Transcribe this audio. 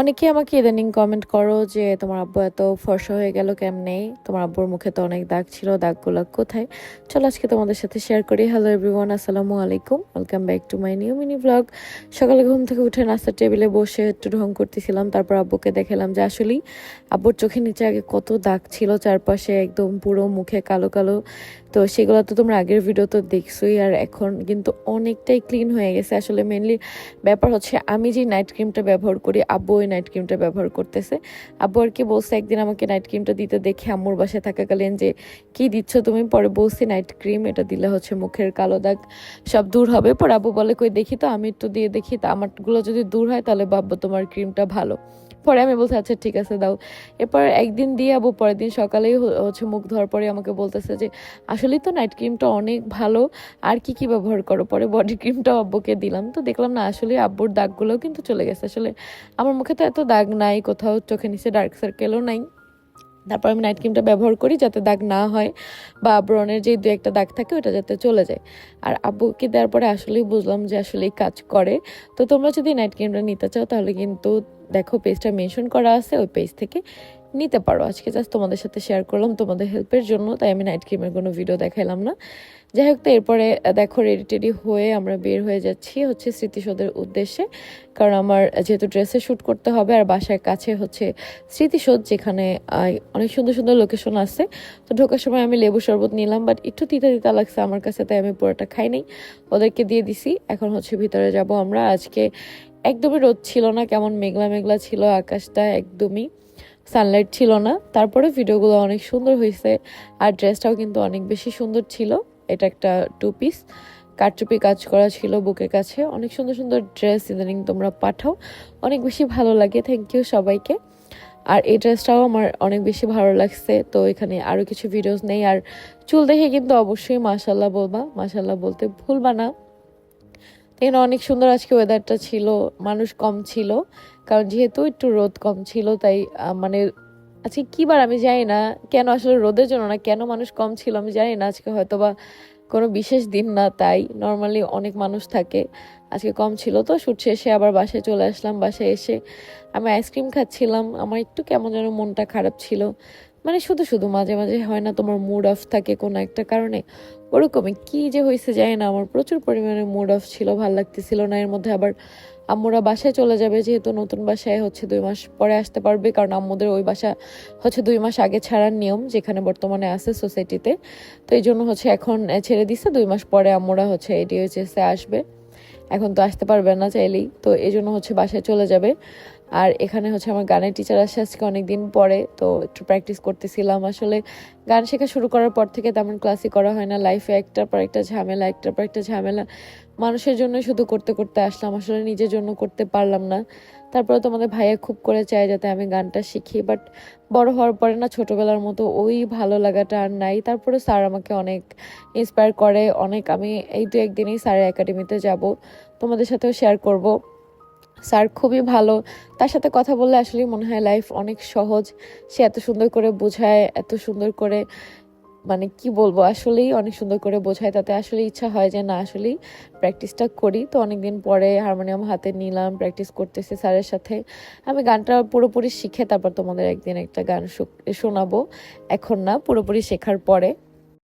অনেকে আমাকে ইদানিং কমেন্ট করো যে, তোমার আব্বু এত ফর্সা হয়ে গেল কেমনে? তোমার আব্বুর মুখে তো অনেক দাগ ছিল, দাগগুলো কোথায়? চলো আজকে তোমাদের সাথে শেয়ার করি। হ্যালো এভরিওয়ান আসসালামু আলাইকুম। Welcome back to my new mini blog সকালে ঘুম থেকে উঠে নাস্তার টেবিলে বসে একটু ঢং করতেছিলাম, তারপর আব্বুকে দেখালাম যে, আসলেই আব্বুর চোখের নিচে আগে কত দাগ ছিল, চারপাশে একদম পুরো মুখে কালো কালো। তো সেগুলো তো তোমরা আগের ভিডিও তো দেখছোই, আর এখন কিন্তু অনেকটাই ক্লিন হয়ে গেছে। আসলে মেনলি ব্যাপার হচ্ছে আমি যে নাইট ক্রিমটা ব্যবহার করি, আব্বু ওই নাইট ক্রিমটা ব্যবহার করতেছে। আব্বু আর কি বলছে, একদিন আমাকে নাইট ক্রিমটা দিতে দেখে আম্মুর বাসায় থাকাকালীন যে, কি দিচ্ছ তুমি? পরে বলছি নাইট ক্রিম এটা দিলে হচ্ছে মুখের কালো দাগ সব দূর হবে। পরে আব্বু বলে, কই, দেখি তো, আমি একটু দিয়ে দেখি। তা আমারগুলো যদি দূর হয়, তাহলে ভাববো তোমার ক্রিমটা ভালো। পরে আমি বলছি আচ্ছা ঠিক আছে, দাও। এরপর একদিন দিয়ে আবু পরের দিন সকালেই হচ্ছে মুখ ধোয়ার পরে আমাকে বলতেছে যে, আসলেই তো নাইট ক্রিমটা অনেক ভালো, আর কি কি ব্যবহার করো? পরে বডি ক্রিমটাও আব্বুকে দিলাম। তো দেখলাম, না, আসলে আব্বুর দাগগুলোও কিন্তু চলে গেছে। আসলে আমার মুখে তো এত দাগ নাই, কোথাও চোখে নিচে ডার্ক সার্কেলও নাই। তারপর আমি নাইট ক্রিমটা ব্যবহার করি যাতে দাগ না হয় বা ব্রণের যে দু একটা দাগ থাকে ওটা যাতে চলে যায়। আর আব্বুকে দেওয়ার পরে আসলেই বুঝলাম যে আসলেই কাজ করে। তো তোমরা যদি নাইট ক্রিমটা নিতে চাও তাহলে কিন্তু দেখো পেজটা মেনশন করা আছে, ওই পেজ থেকে নিতে পারো। আজকে জাস্ট তোমাদের সাথে শেয়ার করলাম তোমাদের হেল্পের জন্য, তাই আমি নাইট ক্রিমের কোনো ভিডিও দেখাইলাম না। যাই হোক তো এরপরে দেখো রেডি টেডি হয়ে আমরা বের হয়ে যাচ্ছি হচ্ছে স্মৃতিসৌধের উদ্দেশ্যে। কারণ আমার যেহেতু ড্রেসে শ্যুট করতে হবে আর বাসার কাছে হচ্ছে স্মৃতিসৌধ যেখানে অনেক সুন্দর সুন্দর লোকেশন আছে। তো ঢোকার সময় আমি লেবু শরবত নিলাম বাট একটু তিতা তিতা লাগছে আমার কাছে, তাই আমি পুরোটা খাই নাই। ওদেরকে দিয়ে দিছি, এখন হচ্ছে ভিতরে যাব আমরা। আজকে একদমই রোদ ছিল না, কেমন মেঘলা মেঘলা ছিল আকাশটা, একদমই। সানলাইট ছিল না। তারপরে ভিডিওগুলো অনেক সুন্দর হয়েছে। আর ড্রেসটাও কিন্তু অনেক বেশি সুন্দর ছিল। এটা একটা টু পিস কারচুপি কাজ করা ছিল বুকের কাছে। অনেক সুন্দর সুন্দর ড্রেস ইদানিং তোমরা পাঠাও। অনেক বেশি ভালো লাগে। থ্যাংক ইউ সবাইকে। আর এই ড্রেসটাও আমার অনেক বেশি ভালো লাগছে। তো এখানে আরও কিছু ভিডিওস নেই। আর চুল দেখে কিন্তু অবশ্যই মাশাল্লাহ বলবা। মাশাল্লাহ বলতে ভুলবা না। এখানে অনেক সুন্দর আজকে ওয়েদারটা ছিল, মানুষ কম ছিল, কারণ যেহেতু একটু রোদ কম ছিল, তাই মানে আজকে কি বার আমি জানি না, কেন আসলে রোদের জন্য না, কেন মানুষ কম ছিল আমি জানি না, আজকে হয়তো বা কোনো বিশেষ দিন না তাই নর্মালি অনেক মানুষ থাকে, আজকে কম ছিল, তো শুট শেষে আবার বাসায় চলে আসলাম, বাসায় এসে আমি আইসক্রিম খাচ্ছিলাম, আমার একটু কেমন যেন মনটা খারাপ ছিল মানে শুধু শুধু মাঝে মাঝে হয় না তোমার মুড অফ থাকে কোনো একটা কারণে। ওরকমই, কি যে হয়েছে জানি না, আমার প্রচুর পরিমাণে মুড অফ ছিল, ভালো লাগতেছিল না, এর মধ্যে আবার আম্মুরা বাসায় চলে যাবে, যেহেতু নতুন বাসায় হচ্ছে দুই মাস পরে আসতে পারবে, কারণ আম্মুদের ওই বাসা হচ্ছে দুই মাস আগে ছাড়ার নিয়ম, যেখানে বর্তমানে আছে সোসাইটিতে তো এই জন্য হচ্ছে এখন ছেড়ে দিছে, দুই মাস পরে আম্মুরা হচ্ছে এডিওএইচএসে আসবে। এখন তো আসতে পারবে না চাইলেই, তো এই জন্য হচ্ছে বাসায় চলে যাবে। আর এখানে হচ্ছে আমার গানের টিচার আসে আজকে অনেকদিন পরে, তো একটু প্র্যাকটিস করতেছিলাম। আসলে গান শেখা শুরু করার পর থেকে তেমন ক্লাসই করা হয় না। লাইফে একটার পর একটা ঝামেলা, একটার পর একটা ঝামেলা। মানুষের জন্য শুধু করতে করতে আসলাম। আসলে নিজের জন্য করতে পারলাম না। তারপরে তোমাদের ভাইয়া খুব করে চায় যাতে আমি গানটা শিখি বাট বড় হওয়ার পরে না ছোটোবেলার মতো ওই ভালো লাগাটা আর নাই। তারপরে স্যার আমাকে অনেক ইন্সপায়ার করে। অনেক আমি এই দু একদিনেই স্যারের একাডেমিতে যাব। তোমাদের সাথেও শেয়ার করব। স্যার খুবই ভালো। তার সাথে কথা বললে আসলে মনে হয় লাইফ অনেক সহজ। সে এত সুন্দর করে বোঝায়, এত সুন্দর করে মানে কি বলব, আসলেই অনেক সুন্দর করে বোঝায়। তাতে আসলে ইচ্ছা হয় যে না, আসলেই প্র্যাকটিসটা করি। তো অনেকদিন পরে হারমোনিয়াম হাতে নিলাম প্র্যাকটিস করতেছি স্যারের সাথে। আমি গানটা পুরোপুরি শিখে তারপর তোমাদের একদিন একটা গান শোনাবো। এখন না, পুরোপুরি শেখার পরে।